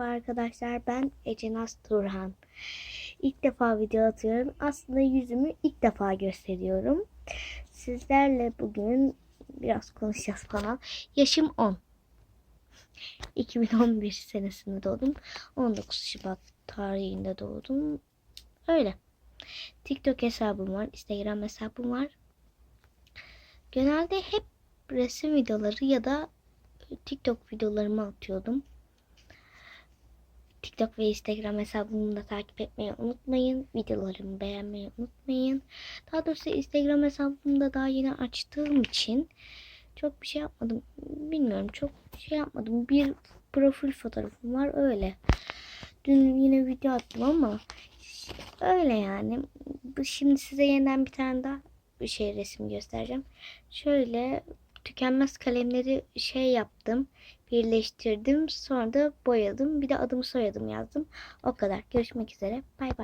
Merhaba arkadaşlar ben Ecenaz Turhan. İlk defa video atıyorum. Aslında yüzümü ilk defa gösteriyorum. Sizlerle bugün biraz konuşacağız falan. Yaşım 10. 2011 senesinde doğdum. 19 Şubat tarihinde doğdum. Öyle. TikTok hesabım var. Instagram hesabım var. Genelde hep resim videoları ya da TikTok videolarımı atıyordum. TikTok ve Instagram hesabımı da takip etmeyi unutmayın. Videolarımı beğenmeyi unutmayın. Daha doğrusu Instagram hesabımı da daha yeni açtığım için çok bir şey yapmadım. Bilmiyorum çok şey yapmadım. Bir profil fotoğrafım var öyle. Dün yine video attım ama öyle yani. Şimdi size yeniden bir tane daha bir şey resim göstereceğim. Şöyle tükenmez kalemleri şey yaptım. Birleştirdim. Sonra da boyadım. Bir de adımı soyadım yazdım. O kadar. Görüşmek üzere. Bay bay.